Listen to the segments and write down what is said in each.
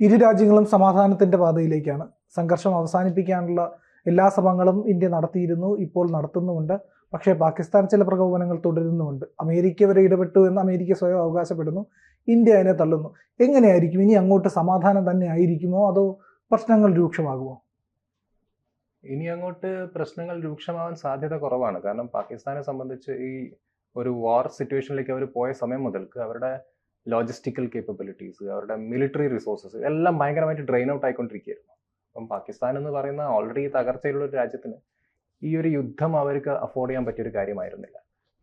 ഇരു രാജ്യങ്ങളും സമാധാനത്തിന്റെ പാതയിലേക്കാണ് സംഘർഷം അവസാനിപ്പിക്കാനുള്ള എല്ലാ ശ്രമങ്ങളും ഇന്ത്യ നടത്തിയിരുന്നു ഇപ്പോൾ നടത്തുന്നുമുണ്ട്. പക്ഷേ പാകിസ്ഥാൻ ചില പ്രകോപനങ്ങൾ തുടരുന്നുമുണ്ട്. അമേരിക്ക വരെ ഇടപെട്ടു എന്ന് അമേരിക്ക സ്വയം അവകാശപ്പെടുന്നു. ഇന്ത്യ അതിനെ തള്ളുന്നു. എങ്ങനെയായിരിക്കും? ഇനി അങ്ങോട്ട് സമാധാനം തന്നെ ആയിരിക്കുമോ? അതോ പ്രശ്നങ്ങൾ രൂക്ഷമാകുമോ? ഇനി അങ്ങോട്ട് പ്രശ്നങ്ങൾ രൂക്ഷമാവാൻ സാധ്യത കുറവാണ്. കാരണം പാകിസ്ഥാനെ സംബന്ധിച്ച് ഈ ഒരു വാർ സിറ്റുവേഷനിലേക്ക് അവർ പോയ സമയം മുതൽക്ക് അവരുടെ ലോജിസ്റ്റിക്കൽ കേപ്പബിലിറ്റീസ് അവരുടെ മിലിറ്ററി റിസോഴ്സസ് എല്ലാം ഭയങ്കരമായിട്ട് ഡ്രെയിൻ ഔട്ട് ആയിക്കൊണ്ടിരിക്കുകയായിരുന്നു. അപ്പം പാകിസ്ഥാൻ എന്ന് പറയുന്ന ഓൾറെഡി തകർച്ചയുള്ള ഒരു രാജ്യത്തിന് ഈ ഒരു യുദ്ധം അവർക്ക് അഫോർഡ് ചെയ്യാൻ പറ്റിയൊരു കാര്യമായിരുന്നില്ല.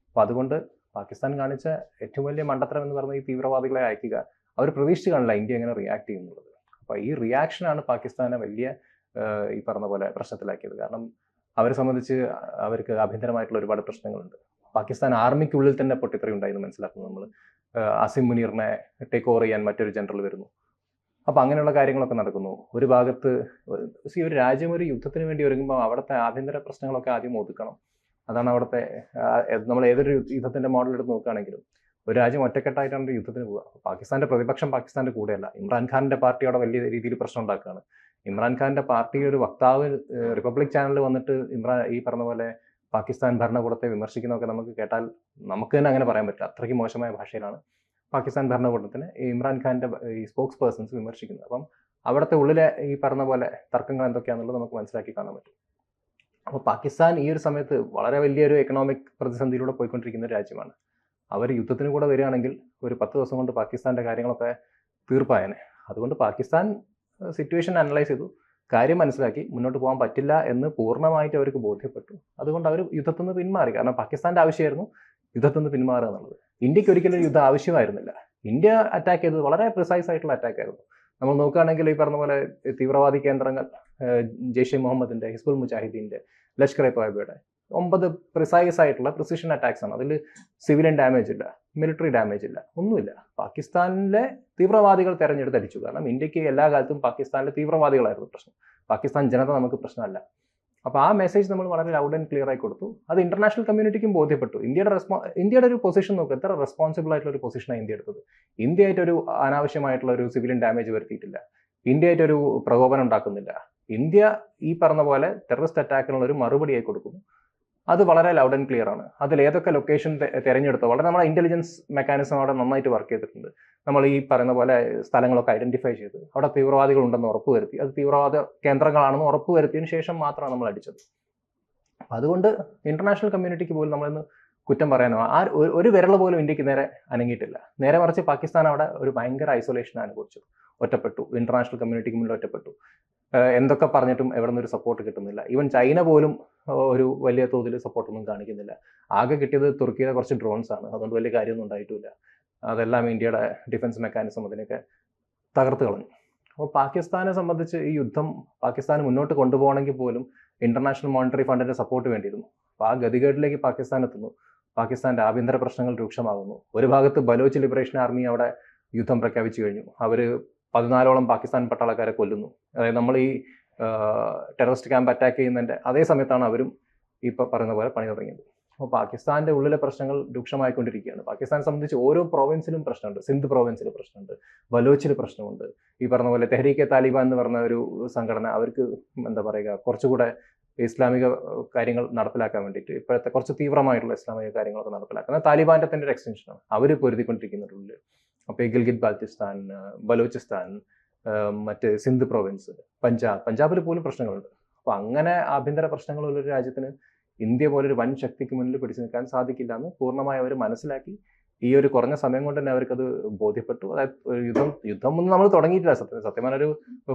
അപ്പം അതുകൊണ്ട് പാകിസ്ഥാൻ കാണിച്ച ഏറ്റവും വലിയ മണ്ടത്തരം എന്ന് പറഞ്ഞാൽ ഈ തീവ്രവാദികളെ അയക്കുക അവർ പ്രതീക്ഷിച്ച് കാണില്ല ഇന്ത്യ എങ്ങനെ റിയാക്ട് ചെയ്യുന്നുള്ളത് അപ്പോൾ ഈ റിയാക്ഷനാണ് പാകിസ്ഥാനെ വലിയ ഈ പറഞ്ഞ പോലെ പ്രശ്നത്തിലാക്കിയത്. കാരണം അവരെ സംബന്ധിച്ച് അവർക്ക് ആഭ്യന്തരമായിട്ടുള്ള ഒരുപാട് പ്രശ്നങ്ങളുണ്ട്. പാകിസ്ഥാൻ ആർമിക്കുള്ളിൽ തന്നെ പൊട്ടിത്തെറി ഉണ്ടായിരുന്നു മനസ്സിലാക്കുന്നു നമ്മൾ അസിം മുനീറിനെ ടേക്ക് ഓവർ ചെയ്യാൻ മറ്റൊരു ജനറൽ വരുന്നു. അപ്പൊ അങ്ങനെയുള്ള കാര്യങ്ങളൊക്കെ നടക്കുന്നു. ഒരു ഭാഗത്ത് സി ഒരു രാജ്യം ഒരു യുദ്ധത്തിന് വേണ്ടി ഒരുങ്ങുമ്പോൾ അവിടുത്തെ ആഭ്യന്തര പ്രശ്നങ്ങളൊക്കെ ആദ്യം ഒതുക്കണം. അതാണ് അവിടുത്തെ നമ്മൾ ഏതൊരു യുദ്ധത്തിന്റെ മോഡൽ എടുത്ത് നോക്കുകയാണെങ്കിലും ഒരു രാജ്യം ഒറ്റക്കെട്ടായിട്ടാണ് ഒരു യുദ്ധത്തിന് അപ്പൊ പാകിസ്ഥാന്റെ പ്രതിപക്ഷം പാകിസ്ഥാന്റെ കൂടെയല്ല. ഇമ്രാൻഖാന്റെ പാർട്ടി അവിടെ വലിയ രീതിയിൽ പ്രശ്നം ഉണ്ടാക്കുകയാണ്. ഇമ്രാൻഖാന്റെ പാർട്ടി ഒരു വക്താവ് റിപ്പബ്ലിക് ചാനലിൽ വന്നിട്ട് ഇമ്രാൻ ഈ പറഞ്ഞ പോലെ പാകിസ്ഥാൻ ഭരണകൂടത്തെ വിമർശിക്കുന്നതൊക്കെ നമുക്ക് കേട്ടാൽ നമുക്ക് തന്നെ അങ്ങനെ പറയാൻ പറ്റില്ല. അത്രയ്ക്ക് മോശമായ ഭാഷയിലാണ് പാകിസ്ഥാൻ ഭരണകൂടത്തിന് ഇമ്രാൻഖാന്റെ ഈ സ്പോക്സ് പേഴ്സൺസ് വിമർശിക്കുന്നത്. അപ്പം അവിടുത്തെ ഉള്ളിലെ ഈ പറഞ്ഞ പോലെ തർക്കങ്ങൾ എന്തൊക്കെയാണെന്നുള്ളത് നമുക്ക് മനസ്സിലാക്കി കാണാൻ പറ്റും. അപ്പോൾ പാകിസ്ഥാൻ ഈ ഒരു സമയത്ത് വളരെ വലിയൊരു എക്കണോമിക് പ്രതിസന്ധിയിലൂടെ പോയിക്കൊണ്ടിരിക്കുന്ന ഒരു രാജ്യമാണ്. അവർ യുദ്ധത്തിന് കൂടെ വരികയാണെങ്കിൽ ഒരു പത്ത് ദിവസം കൊണ്ട് പാകിസ്ഥാന്റെ കാര്യങ്ങളൊക്കെ തീർപ്പായനെ. അതുകൊണ്ട് പാകിസ്ഥാൻ സിറ്റുവേഷൻ അനലൈസ് ചെയ്തു. കാര്യം മനസ്സിലാക്കി മുന്നോട്ട് പോകാൻ പറ്റില്ല എന്ന് പൂർണമായിട്ട് അവർക്ക് ബോധ്യപ്പെട്ടു. അതുകൊണ്ട് അവർ യുദ്ധത്തിൽ നിന്ന് പിന്മാറി. കാരണം പാകിസ്ഥാന്റെ ആവശ്യമായിരുന്നു യുദ്ധത്തിൽ നിന്ന് പിന്മാറുക എന്നുള്ളത്. ഇന്ത്യയ്ക്ക് ഒരിക്കലും ഒരു യുദ്ധം ആവശ്യമായിരുന്നില്ല. ഇന്ത്യ അറ്റാക്ക് ചെയ്തത് വളരെ പ്രിസൈസ് ആയിട്ടുള്ള അറ്റാക്ക് ആയിരുന്നു. നമ്മൾ നോക്കുകയാണെങ്കിൽ ഈ പറഞ്ഞ പോലെ തീവ്രവാദി കേന്ദ്രങ്ങൾ ജെയ്ഷെ മുഹമ്മദിന്റെ ഹിസ്ബുൽ മുജാഹിദീന്റെ ലഷ്കർ എ തോയബയുടെ ഒമ്പത് പ്രിസൈസ് ആയിട്ടുള്ള പ്രിസിഷൻ അറ്റാക്സ് ആണ്. അതിൽ സിവിലിയൻ ഡാമേജ് ഇല്ല മിലിറ്ററി ഡാമേജ് ഇല്ല ഒന്നുമില്ല. പാകിസ്ഥാനിലെ തീവ്രവാദികൾ തെരഞ്ഞെടുത്ത് അടിച്ചു. കാരണം ഇന്ത്യയ്ക്ക് എല്ലാ കാലത്തും പാകിസ്ഥാനിലെ തീവ്രവാദികളായിരുന്നു പ്രശ്നം. പാകിസ്ഥാൻ ജനത നമുക്ക് പ്രശ്നമല്ല. അപ്പോൾ ആ മെസ്സേജ് നമ്മൾ വളരെ ലൗഡ് ആൻഡ് ക്ലിയർ ആയി കൊടുത്തു. അത് ഇന്റർനാഷണൽ കമ്മ്യൂണിറ്റിക്കും ബോധ്യപ്പെട്ടു. ഇന്ത്യയുടെ റെസ്പോ ഇന്ത്യയുടെ ഒരു പൊസിഷൻ നോക്കുക എത്ര റെസ്പോൺസിബിൾ ആയിട്ടുള്ള ഒരു പൊസിഷനാണ് ഇന്ത്യ എടുത്തത്. ഇന്ത്യ ആയിട്ടൊരു അനാവശ്യമായിട്ടുള്ള ഒരു സിവിലിയൻ ഡാമേജ് വരുത്തിയിട്ടില്ല. ഇന്ത്യ ആയിട്ടൊരു പ്രകോപനം ഉണ്ടാക്കുന്നില്ല. ഇന്ത്യ ഈ പറഞ്ഞ പോലെ ടെററിസ്റ്റ് അറ്റാക്കിനുള്ള ഒരു മറുപടിയായി കൊടുക്കുന്നു. അത് വളരെ ലൗഡ് ആൻഡ് ക്ലിയർ ആണ്. അതിൽ ഏതൊക്കെ ലൊക്കേഷൻ തിരഞ്ഞെടുത്തോ വളരെ നമ്മുടെ ഇന്റലിജൻസ് മെക്കാനിസം അവിടെ നന്നായിട്ട് വർക്ക് ചെയ്തിട്ടുണ്ട്. നമ്മൾ ഈ പറയുന്ന പോലെ സ്ഥലങ്ങളൊക്കെ ഐഡന്റിഫൈ ചെയ്ത്. അവിടെ തീവ്രവാദികൾ ഉണ്ടെന്ന് ഉറപ്പുവരുത്തി. അത് തീവ്രവാദ കേന്ദ്രങ്ങളാണെന്ന് ഉറപ്പുവരുത്തിയതിനു ശേഷം മാത്രമാണ് നമ്മൾ അടിച്ചത്. അതുകൊണ്ട് ഇന്റർനാഷണൽ കമ്മ്യൂണിറ്റിക്ക് പോലും നമ്മളിന്ന് കുറ്റം പറയാനോ ആ ഒരു- വിരള പോലും ഇന്ത്യയ്ക്ക് നേരെ അനങ്ങിയിട്ടില്ല. നേരെ മറിച്ച് പാകിസ്ഥാൻ അവിടെ ഒരു ഭയങ്കര ഐസൊലേഷൻ അനുഭവിച്ചു ഒറ്റപ്പെട്ടു. ഇന്റർനാഷണൽ കമ്മ്യൂണിറ്റിക്ക് മുന്നിൽ ഒറ്റപ്പെട്ടു. എന്തൊക്കെ പറഞ്ഞിട്ടും എവിടെ നിന്നൊരു സപ്പോർട്ട് കിട്ടുന്നില്ല. ഈവൻ ചൈന പോലും ഒരു വലിയ തോതിൽ സപ്പോർട്ടൊന്നും കാണിക്കുന്നില്ല. ആകെ കിട്ടിയത് തുർക്കിയുടെ കുറച്ച് ഡ്രോൺസ് ആണ്. അതുകൊണ്ട് വലിയ കാര്യമൊന്നും ഉണ്ടായിട്ടില്ല. അതെല്ലാം ഇന്ത്യയുടെ ഡിഫൻസ് മെക്കാനിസം അതിനൊക്കെ തകർത്ത് കളഞ്ഞു. അപ്പോൾ പാകിസ്ഥാനെ സംബന്ധിച്ച് ഈ യുദ്ധം പാകിസ്ഥാൻ മുന്നോട്ട് കൊണ്ടുപോകണമെങ്കിൽ പോലും ഇന്റർനാഷണൽ മോണിറ്ററി ഫണ്ടിന്റെ സപ്പോർട്ട് വേണ്ടിയിരുന്നു. അപ്പോൾ ആ ഗതികേടിലേക്ക് പാകിസ്ഥാൻ എത്തുന്നു. പാകിസ്ഥാന്റെ ആഭ്യന്തര പ്രശ്നങ്ങൾ രൂക്ഷമാകുന്നു. ഒരു ഭാഗത്ത് ബലോച്ച് ലിബറേഷൻ ആർമി അവിടെ യുദ്ധം പ്രഖ്യാപിച്ചു കഴിഞ്ഞു. അവർ പതിനാലോളം പാകിസ്ഥാൻ പട്ടാളക്കാരെ കൊല്ലുന്നു. അതായത് നമ്മൾ ഈ ടെററിസ്റ്റ് ക്യാമ്പ് അറ്റാക്ക് ചെയ്യുന്നതിന്റെ അതേ സമയത്താണ് അവരും ഇപ്പോൾ പറയുന്ന പോലെ പണി തുടങ്ങിയത്. അപ്പോൾ പാകിസ്ഥാന്റെ ഉള്ളിലെ പ്രശ്നങ്ങൾ രൂക്ഷമായിക്കൊണ്ടിരിക്കുകയാണ്. പാകിസ്ഥാനെ സംബന്ധിച്ച് ഓരോ പ്രോവിൻസിലും പ്രശ്നമുണ്ട്. സിന്ധ് പ്രോവിൻസിൽ പ്രശ്നമുണ്ട്. ബലോച്ചിൽ പ്രശ്നമുണ്ട്. ഈ പറഞ്ഞ പോലെ തെഹരീക്കെ താലിബാൻ എന്ന് പറഞ്ഞ ഒരു സംഘടന അവർക്ക് എന്താ പറയുക കുറച്ചുകൂടെ ഇസ്ലാമിക കാര്യങ്ങൾ നടപ്പിലാക്കാൻ വേണ്ടിയിട്ട് ഇപ്പോഴത്തെ കുറച്ച് തീവ്രമായിട്ടുള്ള ഇസ്ലാമിക കാര്യങ്ങളൊക്കെ നടപ്പിലാക്കുന്നത് താലിബാന്റെ തന്നെ ഒരു എക്സ്റ്റൻഷനാണ് അവർ പൊരുതിക്കൊണ്ടിരിക്കുന്നുള്ളിൽ അപ്പോൾ ഗിൽഗിത് ബാൽറ്റിസ്ഥാൻ ബലൂചിസ്ഥാൻ മറ്റ് സിന്ധ് പ്രൊവിൻസ് പഞ്ചാബ്. പഞ്ചാബിൽ പോലും പ്രശ്നങ്ങളുണ്ട്. അപ്പോൾ അങ്ങനെ ആഭ്യന്തര പ്രശ്നങ്ങളുള്ള ഒരു രാജ്യത്തിന് ഇന്ത്യ പോലൊരു വൻ ശക്തിക്ക് മുന്നിൽ പിടിച്ചു നിൽക്കാൻ സാധിക്കില്ല എന്ന് പൂർണമായി അവർ മനസ്സിലാക്കി ഈ ഒരു കുറഞ്ഞ സമയം കൊണ്ട് തന്നെ അവർക്കത് ബോധ്യപ്പെട്ടു. അതായത് യുദ്ധം യുദ്ധം ഒന്നും നമ്മൾ തുടങ്ങിയിട്ടില്ല. സത്യം സത്യം ഒരു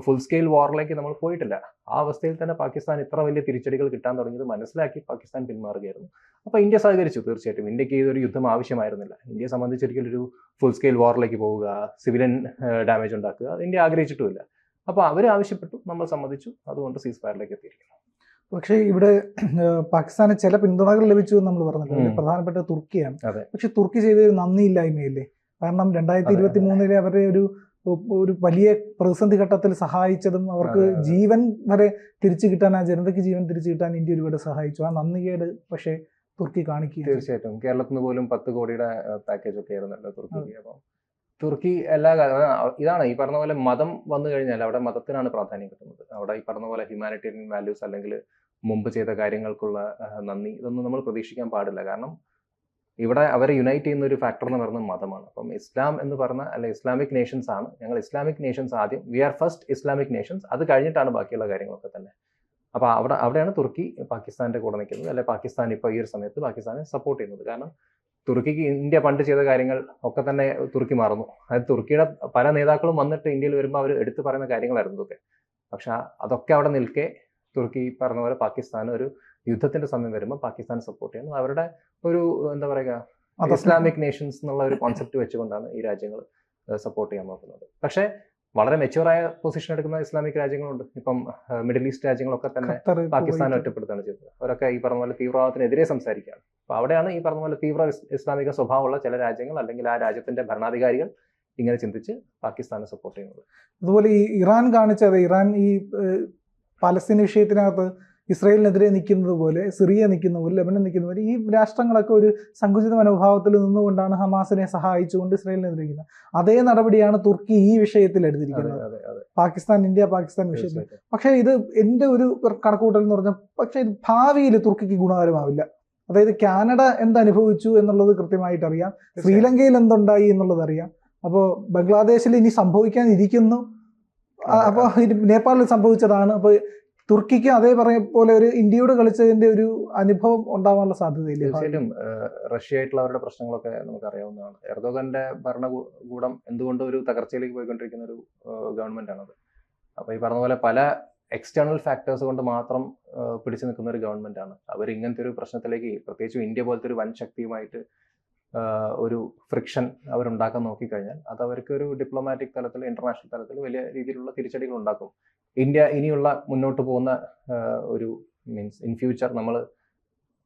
ഫുൾ സ്കെയിൽ വാറിലേക്ക് നമ്മൾ പോയിട്ടില്ല. ആ അവസ്ഥയിൽ തന്നെ പാകിസ്ഥാൻ ഇത്ര വലിയ തിരിച്ചടികൾ കിട്ടാൻ തുടങ്ങിയത് മനസ്സിലാക്കി പാകിസ്ഥാൻ പിന്മാറുകയായിരുന്നു. അപ്പോൾ ഇന്ത്യ സഹകരിച്ചു തീർച്ചയായിട്ടും. ഇന്ത്യയ്ക്ക് ഇതൊരു യുദ്ധം ആവശ്യമായിരുന്നില്ല. ഇന്ത്യയെ സംബന്ധിച്ചൊരിക്കലും ഒരു ഫുൾ സ്കെയിൽ വാറിലേക്ക് പോവുക സിവിലിയൻ ഡാമേജ് ഉണ്ടാക്കുക ഇന്ത്യ ആഗ്രഹിച്ചിട്ടുമില്ല. അപ്പോൾ അവർ ആവശ്യപ്പെട്ടു നമ്മൾ സമ്മതിച്ചു. അതുകൊണ്ട് സീസ് ഫയറിലേക്ക് എത്തിയിരിക്കുന്നു. പക്ഷേ ഇവിടെ പാകിസ്ഥാന് ചില പിന്തുണകൾ ലഭിച്ചു എന്ന് നമ്മൾ പറഞ്ഞല്ലോ പ്രധാനപ്പെട്ട തുർക്കിയാണ്. പക്ഷെ തുർക്കി ചെയ്ത ഒരു നന്ദിയില്ലായ്മയല്ലേ? കാരണം രണ്ടായിരത്തി ഇരുപത്തി മൂന്നിലെ അവരെ ഒരു ഒരു വലിയ പ്രതിസന്ധി ഘട്ടത്തിൽ സഹായിച്ചതും അവർക്ക്. ജീവൻ വരെ തിരിച്ചു കിട്ടാൻ ആ ജനതയ്ക്ക് ജീവൻ തിരിച്ചു കിട്ടാൻ ഇന്ത്യ ഒരുപാട് സഹായിച്ചു. ആ നന്ദികേട് പക്ഷേ തുർക്കി കാണിക്കുക തീർച്ചയായിട്ടും. കേരളത്തിൽ നിന്ന് പോലും പത്ത് കോടിയുടെ പാക്കേജ് ഒക്കെ ആയിരുന്നല്ലോ തുർക്കിക്ക്. അപ്പം തുർക്കി എല്ലാ ഇതാണ് ഈ പറഞ്ഞ പോലെ മതം വന്നു കഴിഞ്ഞാൽ അവിടെ മതത്തിനാണ് പ്രാധാന്യം കിട്ടുന്നത്. അവിടെ ഈ പറഞ്ഞ പോലെ ഹ്യൂമാനിറ്റേറിയൻ വാല്യൂസ് അല്ലെങ്കിൽ മുമ്പ് ചെയ്ത കാര്യങ്ങൾക്കുള്ള നന്ദി ഇതൊന്നും നമ്മൾ പ്രതീക്ഷിക്കാൻ പാടില്ല. കാരണം ഇവിടെ അവരെ യുണൈറ്റ് ചെയ്യുന്ന ഒരു ഫാക്ടർ എന്ന് പറയുന്നത് മതമാണ്. അപ്പം ഇസ്ലാം എന്ന് പറഞ്ഞ അല്ലെ ഇസ്ലാമിക് നേഷൻസ് ആണ്. ഞങ്ങൾ ഇസ്ലാമിക് നേഷൻസ് ആദ്യം we are first Islamic nations അത് കഴിഞ്ഞിട്ടാണ് ബാക്കിയുള്ള കാര്യങ്ങളൊക്കെ തന്നെ. അപ്പോൾ അവിടെ അവിടെയാണ് തുർക്കി പാകിസ്ഥാന്റെ കൂടെ നിൽക്കുന്നത്. അല്ലെ പാകിസ്ഥാൻ ഇപ്പോൾ ഈ ഒരു സമയത്ത് പാകിസ്ഥാനെ സപ്പോർട്ട് ചെയ്യുന്നത്. കാരണം തുർക്കിക്ക് ഇന്ത്യ പണ്ട് ചെയ്ത കാര്യങ്ങൾ ഒക്കെ തന്നെ തുർക്കി മാറുന്നു. അതായത് തുർക്കിയുടെ പല നേതാക്കളും വന്നിട്ട് ഇന്ത്യയിൽ വരുമ്പോൾ അവർ എടുത്തു പറയുന്ന കാര്യങ്ങളായിരുന്നു ഇതൊക്കെ. പക്ഷെ അതൊക്കെ അവിടെ നിൽക്കെ തുർക്കി പറഞ്ഞ പോലെ പാകിസ്ഥാൻ ഒരു യുദ്ധത്തിന്റെ സമയം വരുമ്പോൾ പാകിസ്ഥാൻ സപ്പോർട്ട് ചെയ്യുന്നു. അവരുടെ ഒരു എന്താ പറയുക. ഇസ്ലാമിക് നേഷൻസ് എന്നുള്ള ഒരു കോൺസെപ്റ്റ് വെച്ചുകൊണ്ടാണ് ഈ രാജ്യങ്ങൾ സപ്പോർട്ട് ചെയ്യാൻ നോക്കുന്നത്. പക്ഷേ വളരെ മെച്ചൂറായ പൊസിഷൻ എടുക്കുന്ന ഇസ്ലാമിക് രാജ്യങ്ങളുണ്ട്. ഇപ്പം മിഡിൽ ഈസ്റ്റ് രാജ്യങ്ങളൊക്കെ തന്നെ പാകിസ്ഥാനെ. ഒറ്റപ്പെടുത്താണ് ചെയ്തത്. അവരൊക്കെ ഈ പറഞ്ഞ പോലെ തീവ്രവാദത്തിനെതിരെ സംസാരിക്കുകയാണ്. അപ്പൊ അവിടെയാണ് ഈ പറഞ്ഞ പോലെ തീവ്ര ഇസ്ലാമിക സ്വഭാവമുള്ള ചില രാജ്യങ്ങൾ അല്ലെങ്കിൽ ആ രാജ്യത്തിന്റെ ഭരണാധികാരികൾ ഇങ്ങനെ ചിന്തിച്ച് പാകിസ്ഥാനെ സപ്പോർട്ട് ചെയ്യുന്നത്. അതുപോലെ ഈ ഇറാൻ കാണിച്ചത് ഇറാൻ ഈ പലസ്തീൻ വിഷയത്തിനകത്ത് ഇസ്രയേലിനെതിരെ നിൽക്കുന്നത് പോലെ സിറിയ നിൽക്കുന്ന പോലെ ലെബനൻ നിൽക്കുന്ന പോലെ ഈ രാഷ്ട്രങ്ങളൊക്കെ ഒരു സങ്കുചിത മനോഭാവത്തിൽ നിന്നുകൊണ്ടാണ് ഹമാസിനെ സഹായിച്ചുകൊണ്ട് ഇസ്രയേലിനെതിരെ നിൽക്കുന്നത് അതേ നടപടിയാണ് തുർക്കി ഈ വിഷയത്തിൽ എടുത്തിരിക്കുന്നത്. പാകിസ്ഥാൻ ഇന്ത്യ പാകിസ്ഥാൻ വിഷയത്തിൽ. പക്ഷേ ഇത് എന്റെ ഒരു കണക്കൂട്ടൽ എന്ന് പറഞ്ഞാൽ പക്ഷേ ഇത് ഭാവിയിൽ തുർക്കിക്ക് ഗുണകരമാവില്ല. അതായത് കാനഡ എന്തനുഭവിച്ചു എന്നുള്ളത് കൃത്യമായിട്ട് അറിയാം. ശ്രീലങ്കയിൽ എന്തുണ്ടായി എന്നുള്ളത് അറിയാം. അപ്പോൾ ബംഗ്ലാദേശിൽ ഇനി സംഭവിക്കാനിരിക്കുന്നു. അപ്പോൾ നേപ്പാളിൽ സംഭവിച്ചതാണ്. അപ്പോൾ തുർക്കിക്ക് അതേ പറയ പോലെ ഒരു ഇന്ത്യയോട് കളിച്ചതിന്റെ ഒരു അനുഭവം ഉണ്ടാവാനുള്ള സാധ്യതയില്ല? തീർച്ചയായിട്ടും. റഷ്യയായിട്ടുള്ള അവരുടെ പ്രശ്നങ്ങളൊക്കെ നമുക്ക് അറിയാവുന്നതാണ് എർദോഗന്റെ ഭരണകൂടം എന്തുകൊണ്ട് ഒരു തകർച്ചയിലേക്ക് പോയിക്കൊണ്ടിരിക്കുന്ന ഒരു ഗവൺമെന്റ് ആണത് അപ്പൊ ഈ പറഞ്ഞ പോലെ പല എക്സ്റ്റേണൽ ഫാക്ടേഴ്സ് കൊണ്ട് മാത്രം പിടിച്ചു നിൽക്കുന്ന ഒരു ഗവൺമെന്റ് ആണ് അവർ ഇങ്ങനത്തെ ഒരു പ്രശ്നത്തിലേക്ക് പ്രത്യേകിച്ചും ഇന്ത്യ പോലത്തെ ഒരു വൻ ശക്തിയുമായിട്ട് ഒരു ഫ്രിക്ഷൻ അവരുണ്ടാക്കാൻ നോക്കിക്കഴിഞ്ഞാൽ അത് അവർക്ക് ഒരു ഡിപ്ലോമാറ്റിക് തലത്തിൽ ഇന്റർനാഷണൽ തലത്തിൽ വലിയ രീതിയിലുള്ള തിരിച്ചടികൾ ഉണ്ടാക്കും. ഇന്ത്യ ഇനിയുള്ള മുന്നോട്ട് പോകുന്ന ഒരു മീൻസ് ഇൻ ഫ്യൂച്ചർ നമ്മൾ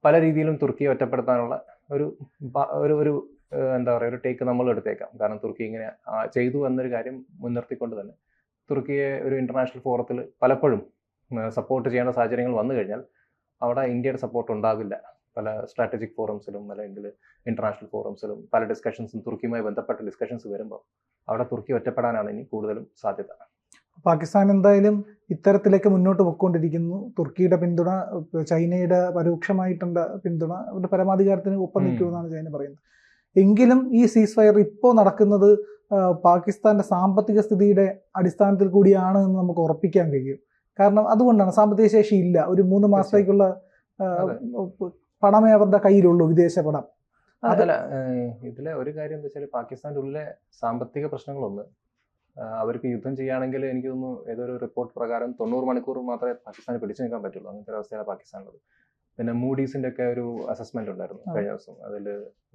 പല രീതിയിലും തുർക്കിയെ ഒറ്റപ്പെടുത്താനുള്ള ഒരു ഒരു ഒരു എന്താ പറയുക ഒരു ടേക്ക് നമ്മൾ എടുത്തേക്കാം. കാരണം തുർക്കി ഇങ്ങനെ ചെയ്തു എന്നൊരു കാര്യം മുൻനിർത്തിക്കൊണ്ട് തന്നെ തുർക്കിയെ ഒരു ഇന്റർനാഷണൽ ഫോറത്തിൽ പലപ്പോഴും സപ്പോർട്ട് ചെയ്യേണ്ട സാഹചര്യങ്ങൾ വന്നു കഴിഞ്ഞാൽ അവിടെ ഇന്ത്യയുടെ സപ്പോർട്ട് ഉണ്ടാവില്ല. പല സ്ട്രാറ്റജിക് ഫോറംസിലും അല്ലെങ്കിൽ ഇന്റർനാഷണൽ ഫോറംസിലും പല ഡിസ്കഷൻസും തുർക്കിയുമായി ബന്ധപ്പെട്ട ഡിസ്കഷൻസ് വരുമ്പോൾ അവിടെ തുർക്കി ഒറ്റപ്പെടാനാണ് ഇനി കൂടുതലും സാധ്യത. പാകിസ്ഥാൻ എന്തായാലും ഇത്തരത്തിലേക്ക് മുന്നോട്ട് പൊയ്ക്കൊണ്ടിരിക്കുന്നു. തുർക്കിയുടെ പിന്തുണ ചൈനയുടെ പരോക്ഷമായിട്ടുള്ള പിന്തുണ അവരുടെ പരമാധികാരത്തിന് ഒപ്പം നിൽക്കുമെന്നാണ് ചൈന പറയുന്നത്. എങ്കിലും ഈ സീസ് ഫയർ ഇപ്പോൾ നടക്കുന്നത് പാകിസ്ഥാന്റെ സാമ്പത്തിക സ്ഥിതിയുടെ അടിസ്ഥാനത്തിൽ കൂടിയാണ് എന്ന് നമുക്ക് ഉറപ്പിക്കാൻ കഴിയും. കാരണം അതുകൊണ്ടാണ് സാമ്പത്തിക ശേഷി ഇല്ല. ഒരു മൂന്ന് മാസത്തേക്കുള്ള. പണമേ അവരുടെ കയ്യിലുള്ളൂ വിദേശ പണം. അത് അതല്ല ഇതിലെ ഒരു കാര്യം എന്താ വെച്ചാൽ പാകിസ്ഥാന്റെ ഉള്ളിലെ സാമ്പത്തിക പ്രശ്നങ്ങളൊന്ന് അവർക്ക് യുദ്ധം ചെയ്യുകയാണെങ്കിൽ എനിക്ക് തോന്നുന്നു ഏതൊരു റിപ്പോർട്ട് പ്രകാരം തൊണ്ണൂറ് മണിക്കൂർ മാത്രമേ പാകിസ്ഥാന് പിടിച്ചു നിൽക്കാൻ പറ്റുള്ളൂ. അങ്ങനത്തെ ഒരു അവസ്ഥയാണ് പാകിസ്ഥാനുള്ളത്. പിന്നെ മൂഡീസിന്റെ ഒക്കെ ഒരു അസസ്മെന്റ് ഉണ്ടായിരുന്നു കഴിഞ്ഞ ദിവസം. അതിൽ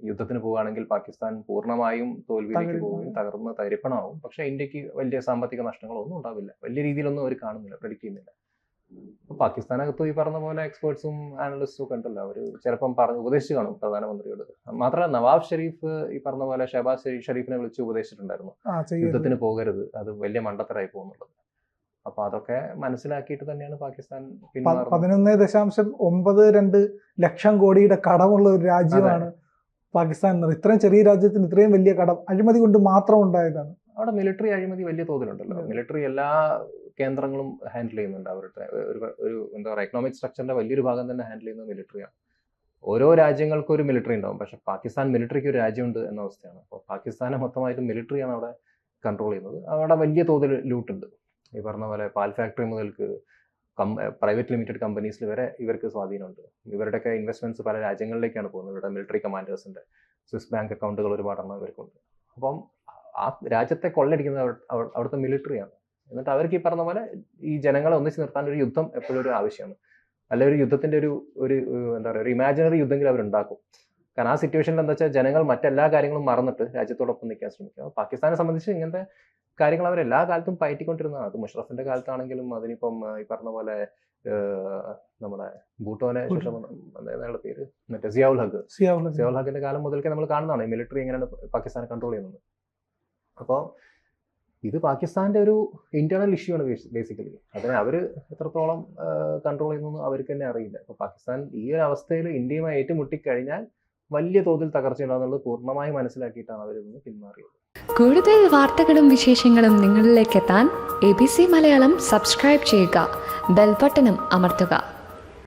യുദ്ധത്തിന് പോവുകയാണെങ്കിൽ പാകിസ്ഥാൻ പൂർണമായും തോൽവിയിലേക്ക്. പോവുകയും തകർന്ന് തരിപ്പണമാവും. പക്ഷെ ഇന്ത്യയ്ക്ക് വലിയ സാമ്പത്തിക നഷ്ടങ്ങളൊന്നും ഉണ്ടാവില്ല. വലിയ രീതിയിലൊന്നും അവർ കാണുന്നില്ല പ്രെഡിക്റ്റ് ചെയ്യുന്നില്ല. പാകിസ്ഥാനകത്ത് ഈ പറഞ്ഞ പോലെ എക്സ്പേർട്സും ആനലിസ്റ്റും ഒക്കെ ഉണ്ടല്ലോ. അവർ ചിലപ്പം പറഞ്ഞ് ഉപദേശിച്ചു കാണും പ്രധാനമന്ത്രിയോട്. മാത്രമല്ല നവാബ് ഷെരീഫ് ഈ പറഞ്ഞ പോലെ ഷെബാസ് ഷെരീ- ഷെരീഫിനെ വിളിച്ച് ഉപദേശിച്ചിട്ടുണ്ടായിരുന്നു. യുദ്ധത്തിന് പോകരുത്. അത് വലിയ മണ്ടത്തരായി പോകുന്നുള്ളത്. അപ്പൊ അതൊക്കെ മനസ്സിലാക്കിയിട്ട് തന്നെയാണ് പാകിസ്ഥാൻ പതിനൊന്ന് ദശാംശം ഒമ്പത് രണ്ട് ലക്ഷം കോടിയുടെ കടമുള്ള ഒരു രാജ്യമാണ് പാകിസ്ഥാൻ എന്നത്. ഇത്രയും ചെറിയ രാജ്യത്തിന് ഇത്രയും വലിയ കടം അഴിമതി കൊണ്ട് മാത്രം ഉണ്ടായതാണ്. അവിടെ മിലിറ്ററി അഴിമതി വലിയ തോതിലുണ്ടല്ലോ. മിലിറ്ററി എല്ലാ കേന്ദ്രങ്ങളും ഹാൻഡിൽ ചെയ്യുന്നുണ്ട് അവരുടെ ഒരു ഒരു എന്താ പറയുക എക്കണോമിക് സ്ട്രക്ചറിന്റെ വലിയൊരു ഭാഗം തന്നെ ഹാൻഡിൽ ചെയ്യുന്നത് മിലിറ്ററിയാണ് ഓരോ രാജ്യങ്ങൾക്കും ഒരു മിലിറ്ററി ഉണ്ടാവും. പക്ഷെ പാകിസ്ഥാൻ മിലിറ്ററിക്ക് ഒരു രാജ്യമുണ്ട് എന്ന അവസ്ഥയാണ്. അപ്പോൾ പാകിസ്ഥാനെ മൊത്തമായിട്ട് മിലിറ്ററിയാണ് അവിടെ കൺട്രോൾ ചെയ്യുന്നത്. അവിടെ വലിയ തോതിൽ ലൂട്ടുണ്ട് ഈ പറഞ്ഞ പോലെ പാൽ ഫാക്ടറി മുതൽക്ക് പ്രൈവറ്റ് ലിമിറ്റഡ് കമ്പനീസിൽ വരെ ഇവർക്ക് സ്വാധീനമുണ്ട്. ഇവരുടെയൊക്കെ ഇൻവെസ്റ്റ്മെന്റ്സ് പല രാജ്യങ്ങളിലേക്കാണ് പോകുന്നത്. ഇവരുടെ മിലിറ്ററി കമാൻഡേഴ്സിന്റെ സ്വിസ് ബാങ്ക് അക്കൗണ്ടുകൾ ഒരുപാടെണ്ണം ഇവർക്കുണ്ട്. അപ്പം ആ രാജ്യത്തെ കൊള്ളടിക്കുന്നത് അവ- അവ- അവിടുത്തെ മിലിറ്ററിയാണ് എന്നിട്ട് അവർക്ക് ഈ പറഞ്ഞ പോലെ ഈ ജനങ്ങളെ ഒന്നിച്ച് നിർത്താൻ ഒരു യുദ്ധം എപ്പോഴും ഒരു ആവശ്യമാണ്. അല്ലെ ഒരു യുദ്ധത്തിന്റെ ഒരു ഒരു എന്താ പറയുക ഒരു ഇമാജിനറി യുദ്ധമെങ്കിലും അവരുണ്ടാക്കും കാരണം ആ സിറ്റുവേഷനിൽ എന്താ വെച്ചാൽ ജനങ്ങൾ മറ്റെല്ലാ കാര്യങ്ങളും മറന്നിട്ട് രാജ്യത്തോടൊപ്പം നിൽക്കാൻ ശ്രമിക്കുക പാകിസ്ഥാനെ സംബന്ധിച്ച് ഇങ്ങനത്തെ കാര്യങ്ങൾ അവർ എല്ലാ കാലത്തും പയറ്റിക്കൊണ്ടിരുന്നതാണ്. അത് മുഷറഫിന്റെ കാലത്താണെങ്കിലും അതിനിപ്പം ഈ പറഞ്ഞ പോലെ നമ്മുടെ ഭൂട്ടോനെ ശേഷം അയാളുടെ പേര്? മറ്റേ സിയാവുൽ ഹഗ്. സിയാവുൽ ഹഗിന്റെ കാലം മുതൽക്കേ നമ്മൾ കാണുന്നതാണ്. മിലിറ്ററി എങ്ങനെയാണ് പാകിസ്ഥാനെ കൺട്രോൾ ചെയ്യുന്നത്. അപ്പോൾ ഇത് പാകിസ്ഥാന്റെ ഒരു ഇന്റേണൽ ഇഷ്യൂ ആണ് ബേസിക്കലി അതിനെ അവർ എത്രത്തോളം കൺട്രോൾ ചെയ്യുന്നു അവർക്ക് തന്നെ അറിയില്ല. അപ്പൊ പാകിസ്ഥാൻ ഈ ഒരു അവസ്ഥയിൽ ഇന്ത്യയുമായി ഏറ്റുമുട്ടിക്കഴിഞ്ഞാൽ വലിയ തോതിൽ തകർച്ചയുണ്ടാകുന്നുള്ളത് പൂർണമായി മനസ്സിലാക്കിയിട്ടാണ് അവർ നിന്ന് പിന്മാറിയത്. കൂടുതൽ വാർത്തകളും വിശേഷങ്ങളും നിങ്ങളിലേക്ക് എത്താൻ A B C Malayalam subscribe ചെയ്യുക. ബെൽബട്ടനും അമർത്തുക.